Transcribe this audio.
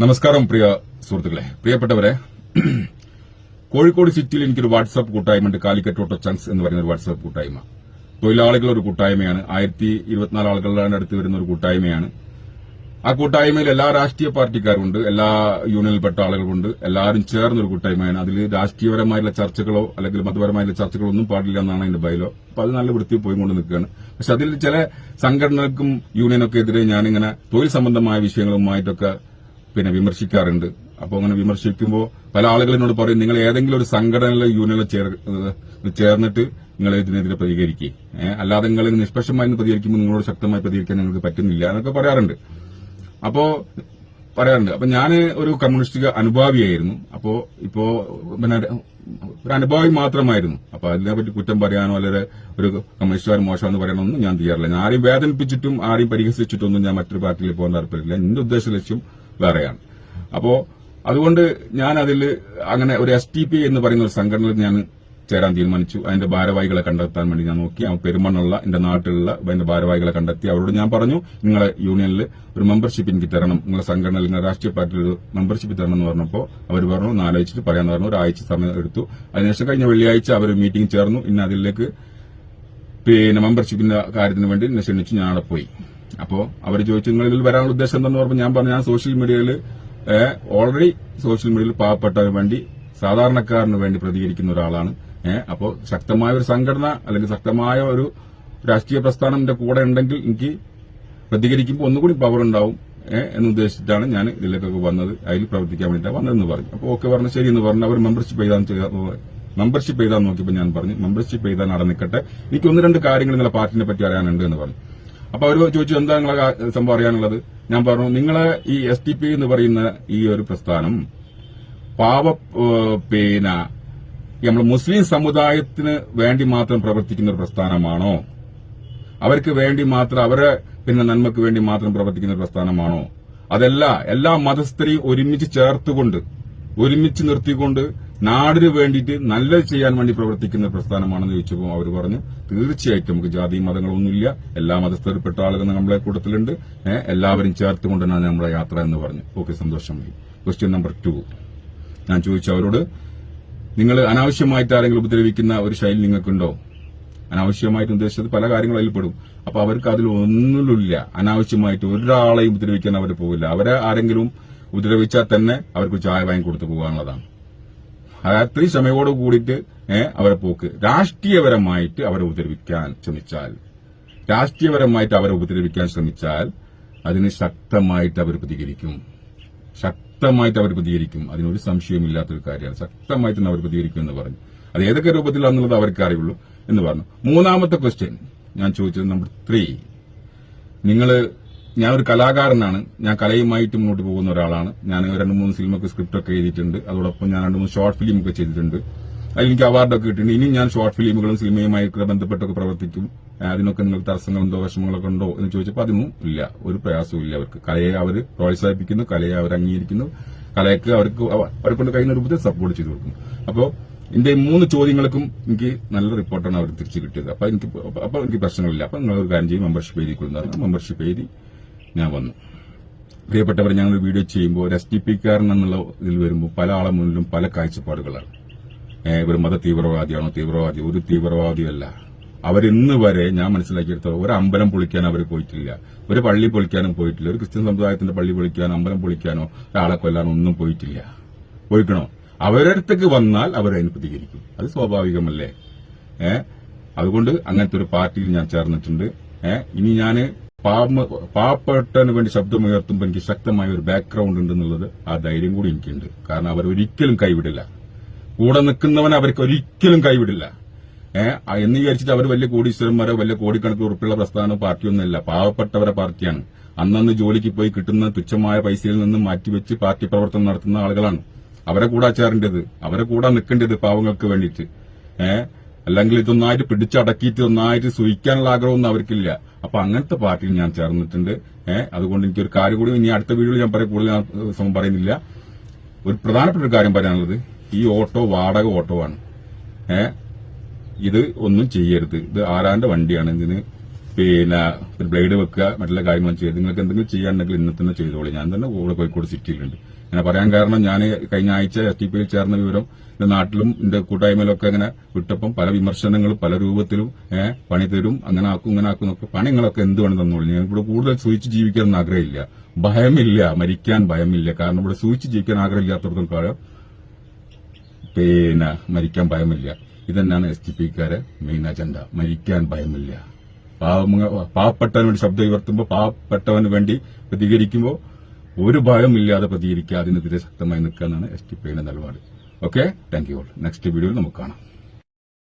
നമസ്കാരം പ്രിയ സുഹൃത്തുക്കളെ. പ്രിയപ്പെട്ടവരെ കോഴിക്കോട് സിറ്റിയിൽ എനിക്കൊരു വാട്സാപ്പ് കൂട്ടായ്മ ഉണ്ട് കാലിക്കറ്റ് ഓട്ടോ ചങ്സ് എന്ന് പറയുന്ന ഒരു വാട്സാപ്പ് കൂട്ടായ്മ. തൊഴിലാളികളുടെ ഒരു കൂട്ടായ്മയാണ്. ആയിരത്തി ഇരുപത്തിനാല് ആളുകളുടെ അടുത്ത് വരുന്ന ഒരു കൂട്ടായ്മയാണ്. ആ കൂട്ടായ്മയിൽ എല്ലാ രാഷ്ട്രീയ പാർട്ടിക്കാരുണ്ട് എല്ലാ യൂണിയനിൽപ്പെട്ട ആളുകളുണ്ട് എല്ലാവരും ചേർന്ന ഒരു കൂട്ടായ്മയാണ്. അതിൽ രാഷ്ട്രീയപരമായിട്ടുള്ള ചർച്ചകളോ അല്ലെങ്കിൽ മതപരമായിട്ടുള്ള ചർച്ചകളോ ഒന്നും പാടില്ല എന്നാണ് അതിന്റെ ബൈലോ. അപ്പൊ അത് നല്ല വൃത്തി പോയി കൊണ്ട് നിൽക്കുകയാണ്. പക്ഷെ അതിൽ ചില സംഘടനകൾക്കും യൂണിയനൊക്കെ എതിരെ ഞാനിങ്ങനെ തൊഴിൽ സംബന്ധമായ വിഷയങ്ങളുമായിട്ടൊക്കെ പിന്നെ വിമർശിക്കാറുണ്ട്. അപ്പോൾ അങ്ങനെ വിമർശിക്കുമ്പോൾ പല ആളുകൾ എന്നോട് പറയും നിങ്ങൾ ഏതെങ്കിലും ഒരു സംഘടനയിലെ യൂണിയനിൽ ചേർന്നിട്ട് നിങ്ങൾ ഇതിനെതിരെ പ്രതികരിക്കുക അല്ലാതെ നിങ്ങൾ നിഷ്പക്ഷമായി പ്രതികരിക്കുമ്പോൾ നിങ്ങളോട് ശക്തമായി പ്രതികരിക്കാൻ നിങ്ങൾക്ക് പറ്റുന്നില്ല എന്നൊക്കെ പറയാറുണ്ട്. അപ്പോ പറയാറുണ്ട്. അപ്പൊ ഞാൻ ഒരു കമ്മ്യൂണിസ്റ്റ് അനുഭാവിയായിരുന്നു. അപ്പോ ഇപ്പോ പിന്നെ ഒരു അനുഭാവി മാത്രമായിരുന്നു. അപ്പൊ അതിനെപ്പറ്റി കുറ്റം പറയാനോ അല്ലെങ്കിൽ ഒരു കമ്മ്യൂണിസ്റ്റുകാർ മോശമെന്ന് പറയാനൊന്നും ഞാൻ ചെയ്യാറില്ല ഞാൻ ആരെയും വേദനിപ്പിച്ചിട്ടും ആരെയും പരിഹസിച്ചിട്ടൊന്നും ഞാൻ മറ്റൊരു പാർട്ടിയിൽ പോകാൻ താല്പര്യമില്ല. എന്റെ ഉദ്ദേശ ലക്ഷ്യം വേറെയാണ്. അപ്പോ അതുകൊണ്ട് ഞാൻ അതിൽ അങ്ങനെ ഒരു എസ് ടി പി എന്ന് പറയുന്ന ഒരു സംഘടനയിൽ ഞാൻ ചേരാൻ തീരുമാനിച്ചു. അതിന്റെ ഭാരവാഹികളെ കണ്ടെത്താൻ വേണ്ടി ഞാൻ നോക്കി. പെരുമണ്ണുള്ള എന്റെ നാട്ടിലുള്ള അതിന്റെ ഭാരവാഹികളെ കണ്ടെത്തി. അവരോട് ഞാൻ പറഞ്ഞു നിങ്ങളെ യൂണിയനിൽ ഒരു മെമ്പർഷിപ്പ് എനിക്ക് തരണം. നിങ്ങളെ സംഘടനയിൽ നിങ്ങളെ രാഷ്ട്രീയ പാർട്ടിയിൽ ഒരു മെമ്പർഷിപ്പ് തരണം എന്ന് പറഞ്ഞപ്പോൾ അവർ പറഞ്ഞു ഒന്ന് ആലോചിച്ചിട്ട് പറയാന്ന് പറഞ്ഞു. ഒരാഴ്ച സമയം എടുത്തു. അതിനുശേഷം കഴിഞ്ഞ വെള്ളിയാഴ്ച അവർ മീറ്റിംഗ് ചേർന്നു. ഇന്ന് അതിലേക്ക് പിന്നെ മെമ്പർഷിപ്പിന്റെ കാര്യത്തിന് വേണ്ടി എന്നെ ക്ഷണിച്ചു. ഞാൻ അവിടെ പോയി. അപ്പോ അവർ ചോദിച്ചു നിങ്ങൾ ഇതിൽ വരാനുള്ള ഉദ്ദേശം എന്താണെന്ന് പറഞ്ഞപ്പോൾ ഞാൻ പറഞ്ഞു ഞാൻ സോഷ്യൽ മീഡിയയിൽ ഓൾറെഡി സോഷ്യൽ മീഡിയയിൽ പാവപ്പെട്ടവന് വേണ്ടി സാധാരണക്കാരന് വേണ്ടി പ്രതികരിക്കുന്ന ഒരാളാണ്. അപ്പോ ശക്തമായ ഒരു സംഘടന അല്ലെങ്കിൽ ശക്തമായ ഒരു രാഷ്ട്രീയ പ്രസ്ഥാനം എന്റെ കൂടെ ഉണ്ടെങ്കിൽ എനിക്ക് പ്രതികരിക്കുമ്പോൾ ഒന്നുകൂടി പവർ ഉണ്ടാവും എന്നുദ്ദേശിച്ചിട്ടാണ് ഞാൻ ഇതിലേക്കൊക്കെ വന്നത്. അതിൽ പ്രവർത്തിക്കാൻ വേണ്ടിയിട്ടാണ് വന്നതെന്ന് പറഞ്ഞു. അപ്പോൾ ഓക്കെ പറഞ്ഞു ശരി എന്ന് പറഞ്ഞു അവർ മെമ്പർഷിപ്പ് ചെയ്താൽ മെമ്പർഷിപ്പ് ചെയ്താൽ നോക്കിയപ്പോൾ ഞാൻ പറഞ്ഞു മെമ്പർഷിപ്പ് ചെയ്താൽ നടന്നിക്കട്ടെ. എനിക്ക് ഒന്ന് രണ്ട് കാര്യങ്ങൾ നിങ്ങളെ പാർട്ടിനെ പറ്റി അറിയാനുണ്ട് എന്ന് പറഞ്ഞു. അപ്പൊ അവർ ചോദിച്ചു എന്താ നിങ്ങളെ സംഭവം അറിയാനുള്ളത്? ഞാൻ പറഞ്ഞു നിങ്ങളെ ഈ എസ് ടി പി എന്ന് പറയുന്ന ഈ ഒരു പ്രസ്ഥാനം പാവ പേന നമ്മൾ മുസ്ലിം സമുദായത്തിന് വേണ്ടി മാത്രം പ്രവർത്തിക്കുന്ന ഒരു പ്രസ്ഥാനമാണോ? അവർക്ക് വേണ്ടി മാത്രം അവരെ പിന്നെ നന്മക്ക് വേണ്ടി മാത്രം പ്രവർത്തിക്കുന്ന ഒരു പ്രസ്ഥാനമാണോ? അതല്ല എല്ലാ മതസ്ഥരെയും ഒരുമിച്ച് ചേർത്തുകൊണ്ട് ഒരുമിച്ച് നിർത്തിക്കൊണ്ട് നാടിന് വേണ്ടിയിട്ട് നല്ലത് ചെയ്യാൻ വേണ്ടി പ്രവർത്തിക്കുന്ന പ്രസ്ഥാനമാണെന്ന് ചോദിച്ചപ്പോൾ അവർ പറഞ്ഞു തീർച്ചയായിട്ടും നമുക്ക് ജാതി മതങ്ങളൊന്നുമില്ല. എല്ലാ മതസ്ഥരിൽപ്പെട്ട ആളുകൾ നമ്മളെ കൂട്ടത്തിലുണ്ട്. എല്ലാവരും ചേർത്തുകൊണ്ട് ചേർത്തുകൊണ്ടാണ് നമ്മുടെ യാത്ര എന്ന് പറഞ്ഞു. ഓക്കെ സന്തോഷമായി. ക്വസ്റ്റ്യൻ നമ്പർ ടു ഞാൻ ചോദിച്ചു അവരോട് നിങ്ങൾ അനാവശ്യമായിട്ട് ആരെങ്കിലും ഉപദ്രവിക്കുന്ന ഒരു ശൈലി നിങ്ങൾക്കുണ്ടോ? അനാവശ്യമായിട്ട് ഉദ്ദേശിച്ചത് പല കാര്യങ്ങളും അതിൽ പെടും. അപ്പൊ അവർക്ക് അതിൽ ഒന്നുമില്ല അനാവശ്യമായിട്ട് ഒരാളെയും ഉപദ്രവിക്കാൻ അവർ പോകില്ല അവരെ ആരെങ്കിലും ഉപദ്രവിച്ചാൽ തന്നെ അവർക്ക് ചായ വാങ്ങി കൊടുത്തു പോകാനുള്ളതാണ്. അത്രയും ക്ഷമയോട് കൂടിയിട്ട് അവരെ പോക്ക്. രാഷ്ട്രീയപരമായിട്ട് അവരെ ഉപദ്രവിക്കാൻ ശ്രമിച്ചാൽ രാഷ്ട്രീയപരമായിട്ട് അവരെ ഉപദ്രവിക്കാൻ ശ്രമിച്ചാൽ അതിന് ശക്തമായിട്ട് അവർ പ്രതികരിക്കും. ശക്തമായിട്ട് അവർ പ്രതികരിക്കും. അതിനൊരു സംശയമില്ലാത്തൊരു കാര്യമാണ്. ശക്തമായിട്ട് അവർ പ്രതികരിക്കും എന്ന് പറഞ്ഞു. അത് ഏതൊക്കെ രൂപത്തിലാണെന്നുള്ളത് അവർക്ക് അറിയുള്ളൂ എന്ന് പറഞ്ഞു. മൂന്നാമത്തെ ക്വസ്റ്റ്യൻ ഞാൻ ചോദിച്ചത് നമ്പർ ത്രീ നിങ്ങൾ ഞാൻ ഒരു കലാകാരനാണ്. ഞാൻ കലയുമായിട്ട് മുന്നോട്ട് പോകുന്ന ഒരാളാണ്. ഞാൻ രണ്ട് മൂന്ന് സിനിമക്ക് സ്ക്രിപ്റ്റ് ഒക്കെ എഴുതിയിട്ടുണ്ട്. അതോടൊപ്പം ഞാൻ രണ്ട് മൂന്ന് ഷോർട്ട് ഫിലിം ഒക്കെ ചെയ്തിട്ടുണ്ട്. അതിൽ എനിക്ക് അവാർഡൊക്കെ കിട്ടിയിട്ടുണ്ട്. ഇനി ഞാൻ ഷോർട്ട് ഫിലിമുകളും സിനിമയുമായി ബന്ധപ്പെട്ടൊക്കെ പ്രവർത്തിക്കും. അതിനൊക്കെ നിങ്ങൾക്ക് തടസ്സങ്ങളുണ്ടോ വിഷമങ്ങളൊക്കെ ഉണ്ടോ എന്ന് ചോദിച്ചപ്പോൾ അതൊന്നും ഇല്ല. ഒരു പ്രയാസവും ഇല്ല അവർക്ക്. കലയെ അവർ പ്രോത്സാഹിപ്പിക്കുന്നു കലയെ അവർ അംഗീകരിക്കുന്നു. കലയ്ക്ക് അവർക്ക് അവ- അവരെ കൊണ്ട് കഴിയുന്ന രൂപത്തിൽ സപ്പോർട്ട് ചെയ്തു കൊടുക്കും അപ്പോൾ എന്റെ മൂന്ന് ചോദ്യങ്ങൾക്കും എനിക്ക് നല്ല റിപ്പോർട്ടാണ് അവർ തിരിച്ചു കിട്ടിയത്. അപ്പൊ എനിക്ക് അപ്പൊ എനിക്ക് പ്രശ്നങ്ങളില്ല. അപ്പൊ നിങ്ങൾ ഒരു കാര്യം ചെയ്യും. മെമ്പർഷിപ്പ് എഴുതി കൊടുക്കുന്നതാണ് മെമ്പർഷിപ്പ് എഴുതി ഞാൻ വന്നു. പ്രിയപ്പെട്ടവർ ഞങ്ങൾ വീഡിയോ ചെയ്യുമ്പോൾ ഒരു എസ് ഡി പി കാരൻ എന്നുള്ള ഇതിൽ വരുമ്പോൾ പല ആളെ മുന്നിലും പല കാഴ്ചപ്പാടുകളാണ്. ഇവർ മത തീവ്രവാദിയാണോ? തീവ്രവാദി. ഒരു തീവ്രവാദിയല്ല. അവരിന്ന് വരെ ഞാൻ മനസ്സിലാക്കിയെടുത്തോളം ഒരു അമ്പലം പൊളിക്കാൻ അവർ പോയിട്ടില്ല. ഒരു പള്ളി പൊളിക്കാനും പോയിട്ടില്ല. ഒരു ക്രിസ്ത്യൻ സമുദായത്തിന്റെ പള്ളി പൊളിക്കാനോ അമ്പലം പൊളിക്കാനോ ഒരാളെ കൊല്ലാനോ ഒന്നും പോയിട്ടില്ല. പോയിക്കണോ? അവരടുത്തേക്ക് വന്നാൽ അവർ അതിന് പ്രതികരിക്കും. അത് സ്വാഭാവികമല്ലേ? ഏഹ് അതുകൊണ്ട് അങ്ങനത്തെ ഒരു പാർട്ടിയിൽ ഞാൻ ചേർന്നിട്ടുണ്ട്. ഏഹ് ഇനി ഞാൻ പാവപ്പെട്ടതിന് വേണ്ടി ശബ്ദമുയർത്തുമ്പോൾ എനിക്ക് ശക്തമായ ഒരു ബാക്ക്ഗ്രൗണ്ട് ഉണ്ടെന്നുള്ളത് ആ ധൈര്യം കൂടി എനിക്കുണ്ട്. കാരണം അവർ ഒരിക്കലും കൈവിടില്ല. കൂടെ നിൽക്കുന്നവൻ അവർക്ക് ഒരിക്കലും കൈവിടില്ല. ഏഹ് എന്ന് വിചാരിച്ചിട്ട് അവർ വലിയ കോടീശ്വരന്മാരോ വലിയ കോടിക്കണക്കിന് ഉറപ്പുള്ള പ്രസ്ഥാനമോ പാർട്ടിയൊന്നുമല്ല. പാവപ്പെട്ടവരെ പാർട്ടിയാണ്. അന്നന്ന് ജോലിക്ക് പോയി കിട്ടുന്ന തുച്ഛമായ പൈസയിൽ നിന്ന് മാറ്റിവെച്ച് പാർട്ടി പ്രവർത്തനം നടത്തുന്ന ആളുകളാണ്. അവരെ കൂടാ ചേരേണ്ടത്. അവരെ കൂടാ നിൽക്കേണ്ടത് പാവങ്ങൾക്ക് വേണ്ടിയിട്ട്. ഏഹ് അല്ലെങ്കിൽ ഇതൊന്നായിട്ട് പിടിച്ചടക്കിയിട്ട് ഒന്നായിട്ട് സുയിക്കാനുള്ള ആഗ്രഹമൊന്നും അവർക്കില്ല. അപ്പൊ അങ്ങനത്തെ പാർട്ടിയിൽ ഞാൻ ചേർന്നിട്ടുണ്ട്. അതുകൊണ്ട് എനിക്കൊരു കാര്യം കൂടി ഇനി അടുത്ത വീഡിയോയിൽ ഞാൻ പറയും കൂടുതൽ സമയം പറയുന്നില്ല. ഒരു പ്രധാനപ്പെട്ട ഒരു കാര്യം പറയാനുള്ളത് ഈ ഓട്ടോ വാടക ഓട്ടോ ആണ്. ഇത് ഒന്നും ചെയ്യരുത്. ഇത് ആരാന്റെ വണ്ടിയാണ്. ഇതിന് പിന്നെ ബ്ലേഡ് വെക്കുക മറ്റുള്ള കാര്യങ്ങളും ചെയ്ത് നിങ്ങൾക്ക് എന്തെങ്കിലും ചെയ്യാനുണ്ടെങ്കിൽ ഇന്ന് തന്നെ ചെയ്തോളൂ. ഞാൻ തന്നെ കോഴിക്കോട് സിറ്റിയിലുണ്ട്. അങ്ങനെ പറയാൻ കാരണം ഞാൻ കഴിഞ്ഞ ആഴ്ച എസ് ടി പിയിൽ ചേർന്ന വിവരം എന്റെ നാട്ടിലും എന്റെ കൂട്ടായ്മയിലൊക്കെ അങ്ങനെ വിട്ടപ്പം പല വിമർശനങ്ങളും പല രൂപത്തിലും ഏഹ് പണി തരും അങ്ങനെ ആക്കും ഇങ്ങനെ ആക്കും എന്നൊക്കെ പണിങ്ങളൊക്കെ എന്ത് വേണം തന്നോളൂ. ഞാൻ ഇവിടെ കൂടുതൽ സൂചിച്ച് ജീവിക്കാൻ ആഗ്രഹമില്ല. ഭയമില്ല മരിക്കാൻ ഭയമില്ല. കാരണം ഇവിടെ സൂചിച്ച് ജീവിക്കാൻ ആഗ്രഹമില്ലാത്തടത്തോളം കാലം പിന്നെ മരിക്കാൻ ഭയമില്ല. ഇതന്നെയാണ് എസ് ടി പിക്കാരെ മെയിൻ അജണ്ട മരിക്കാൻ ഭയമില്ല. പാവപ്പെട്ടവന് വേണ്ടി ശബ്ദം ഉയർത്തുമ്പോൾ പാവപ്പെട്ടവന് വേണ്ടി പ്രതികരിക്കുമ്പോൾ ഒരു ഭയമില്ലാതെ പ്രതികരിക്കുക അതിനെതിരെ ശക്തമായി നിൽക്കുക എന്നാണ് എസ് ടി പിയുടെ നിലപാട്. Okay thank you all next വീഡിയോയിൽ നമുക്ക് കാണാം.